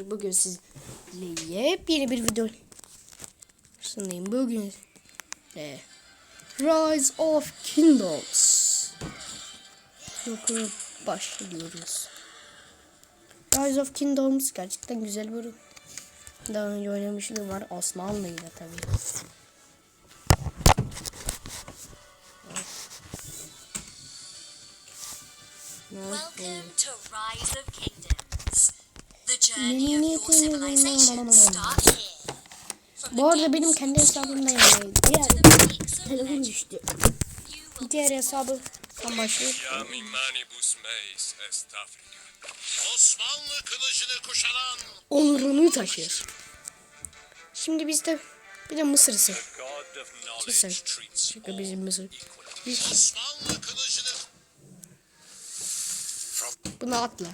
Bugün sizle yepyeni bir video sunayım. Bugün de Rise of Kingdoms Okula başlıyoruz. Rise of Kingdoms gerçekten güzel bir oyun. Daha önce oynamışlığım var. Osmanlı'yla tabii. Welcome to Rise of Kingdoms. The journey of your civilization starts here. From Bu arada benim kendi hesabımda yani. Diğer telefon düştü. Diğer hesabı tam başlıyor. Osmanlı kılıcını kuşanan Onurunu taşır. Şimdi bizde bir de Mısır'sı. Treats Çünkü bizim Mısır. Biz bunu atla.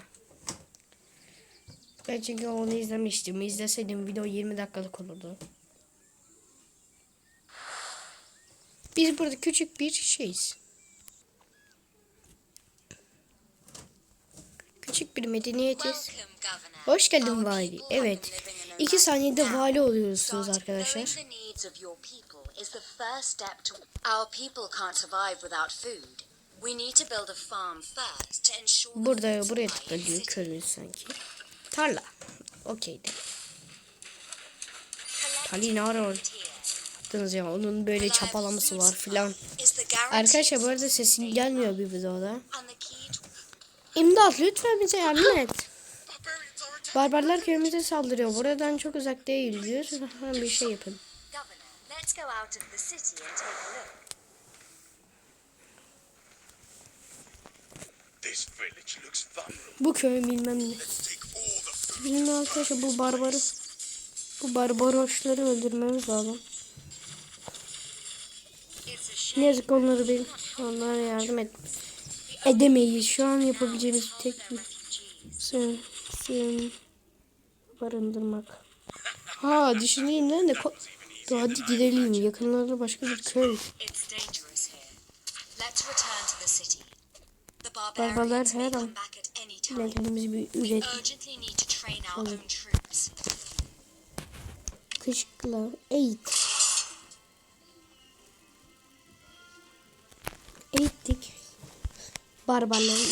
Ben çünkü onu izlemiştim. İzleseydim video 20 dakikalık olurdu. Biz burada küçük bir şeyiz. Küçük bir medeniyetiz. Hoş geldin vali. Evet. İki saniyede vali oluyorsunuz arkadaşlar. Burada buraya city. köylü sanki. Tarla. Okeydi. Tarlayı ne ara yaptınız ya? Onun böyle çapalaması var filan. Arkadaşlar bu arada sesin gelmiyor bir videoda. İmdat lütfen bize yardım et. Barbarlar köyümüze saldırıyor. Buradan çok uzak değil diyor. Bir şey yapın. Governor, let's go out of the city and take a look. This village looks vulnerable. Bu köy bilmem ne. Bizim arkadaşlar bu barbarı bu barbaroşları öldürmemiz lazım. Ne yazık onları bir onlara yardım et. Edemeyiz. Şu an yapabileceğimiz tek bir sığın, sığın barındırmak. Ha düşüneyim lan de hadi gidelim. Yakınlarda başka bir köy. Barbarlar her an. Kendimizi bir üret. Kışkla. Eğit. Eğittik. Barbarları.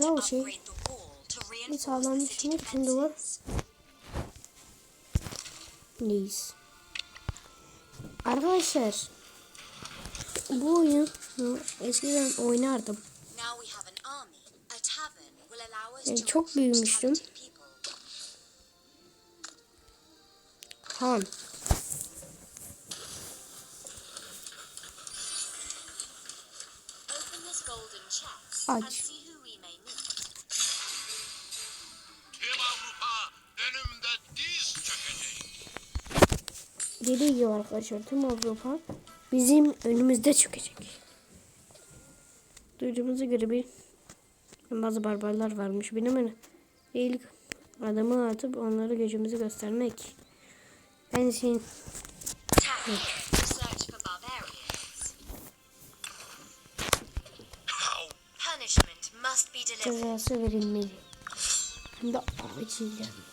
Bravo şey. Bir city ne için duvar? Neyiz? Arkadaşlar bu oyun eskiden oynardım. Yani çok büyümüştüm. chest Aç. gibi arkadaşlar. Tüm Avrupa bizim önümüzde çökecek. Duyduğumuza göre bir bazı barbarlar varmış. Benim öyle ilk adamı atıp onlara gücümüzü göstermek. Ben senin delivered. cezası verilmeli. Hem de acilen.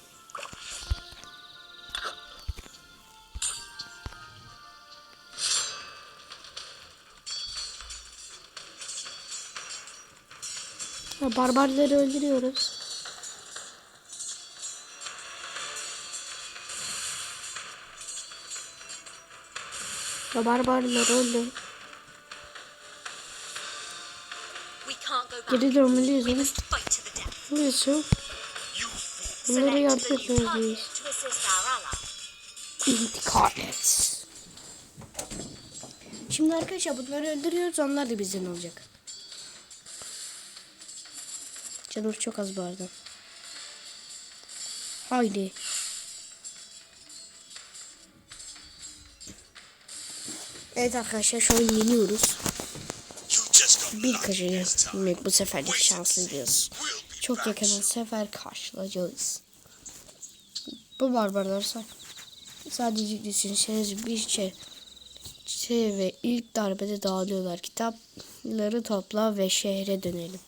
Ya barbarları öldürüyoruz. Ya barbarlar öldü. Geri dönmeliyiz death. Neyse. Select yardım ally. İntikam et. Şimdi arkadaşlar bunları öldürüyoruz onlar da bizden olacak. Canım çok az bu. Haydi. Evet arkadaşlar şu an yeniyoruz. Bir kaçacağız. Demek bu seferlik şanslıyız. We'll be Çok yakın sefer karşılayacağız. Bu barbarlar sa- sadece düşünseniz bir şey, şey ve ilk darbede dağılıyorlar. Kitapları topla ve şehre dönelim.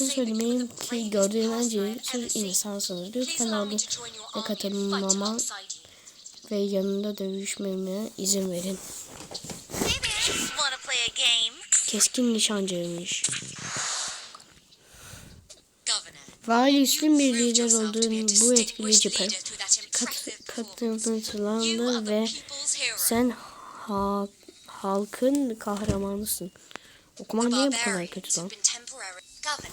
Şunu söylemeliyim ki gördüğüm önce siz insansınız. Lütfen orduna katılmama ve yanında dövüşmeme izin verin. Keskin nişancıymış. Vali üstün bir lider olduğun bu etkileyici kat, the ve sen ha, halkın kahramanısın. Okuman niye bu kadar kötü lan? have been temporary. Governor.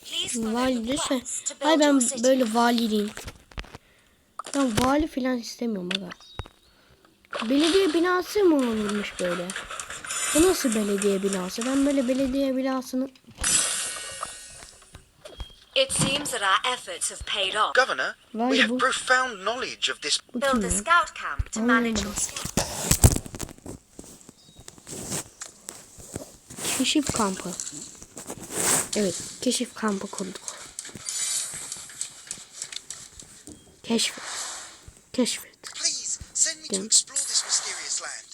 Please follow Vali lütfen. Hayır ben böyle valiliğim. Ben vali falan istemiyorum aga. Belediye binası mı olmuş böyle? Bu nasıl belediye binası? Ben böyle belediye binasını... It seems that our efforts have paid off. Governor, Vay we have bu- profound knowledge of this Bu Build a scout camp to manage your. Keşif kampı. Evet, keşif kampı kurduk. Keşfet. Keşfet. Please send me Yeah. to explore this mysterious land.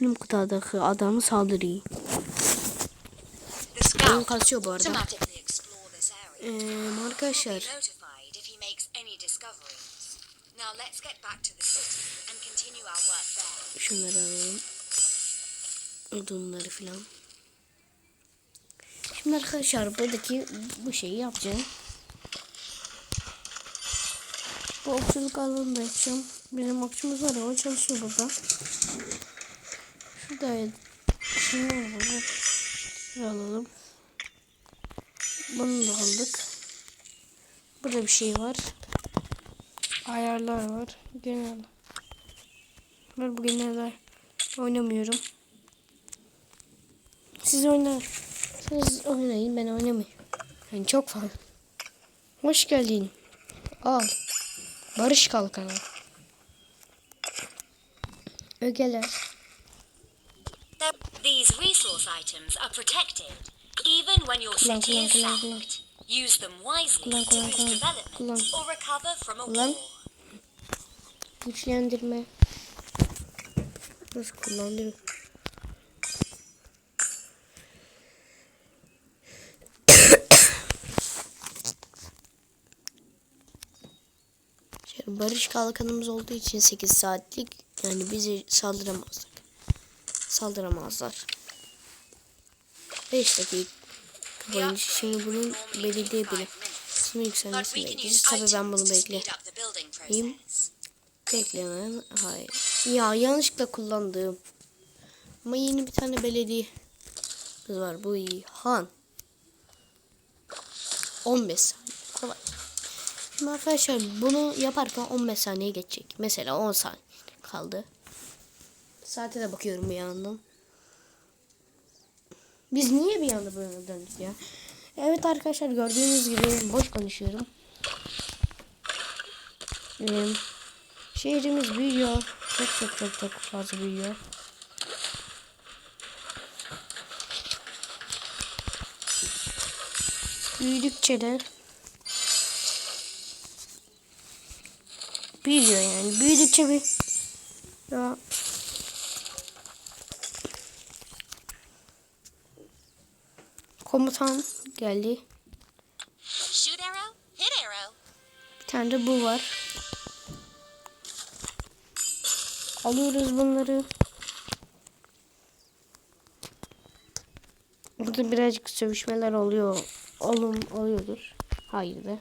Benim kutadaki adamı saldırıyor. Scout kasıyor bu arada. Ee, arkadaşlar. Now let's get back to the city and Şunları alalım. Odunları filan. Şimdi arkadaşlar buradaki bu şeyi yapacağım. Bu okçuluk alanını da yapacağım. Bizim okçumuz var ya o çalışıyor burada. Şurada. Şuraya alalım. Bunu da aldık. Burada bir şey var. Ayarlar var. Genel. Ben bugün neler oynamıyorum. Siz oynar. Siz oynayın ben oynamayayım. Yani çok fazla. Hoş geldin. Al. Barış kalkanı. Ögeler. These resource items are protected, even when your Kullan, city kullan, is kullan, kullan. sacked. Use them wisely Kullan, to kullan, boost kullan, development kullan. or recover from a Kullan. war. Güçlendirme. Nasıl kullanıyorum? Şöyle barış kalkanımız olduğu için 8 saatlik yani bizi saldıramazlar. Saldıramazlar. 5 dakika boyunca şimdi bunun belediye bile sınır But yükselmesini we can bekleyeceğiz. use Tabii ben bunu items to bekle. speed up the building İyiyim. process. Beklemen hayır. Ya yanlışlıkla kullandığım. Ama yeni bir tane belediye kız var. Bu iyi. Han. 15 saniye. Kolay. Şimdi arkadaşlar bunu yaparken 15 saniye geçecek. Mesela 10 saniye kaldı. Saate de bakıyorum bir yandan. Biz niye bir anda böyle döndük ya? Evet arkadaşlar gördüğünüz gibi boş konuşuyorum. Ee, Şehrimiz büyüyor. Çok çok çok çok fazla büyüyor. Büyüdükçe de büyüyor yani. Büyüdükçe bir ya komutan geldi. Bir tane de bu var. Alıyoruz bunları. Burada birazcık sövüşmeler oluyor. Olum oluyordur. Hayır da.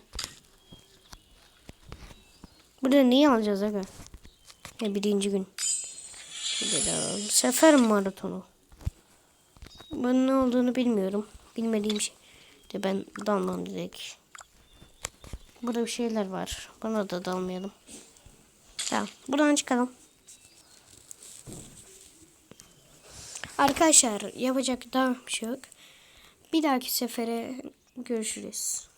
Burada neyi alacağız aga? Ya birinci gün. Alalım. Sefer maratonu. Bunun ne olduğunu bilmiyorum. Bilmediğim şey. De ben dalmam direkt. Burada bir şeyler var. Buna da dalmayalım. Tamam. Buradan çıkalım. Arkadaşlar yapacak daha bir şey yok. Bir dahaki sefere görüşürüz.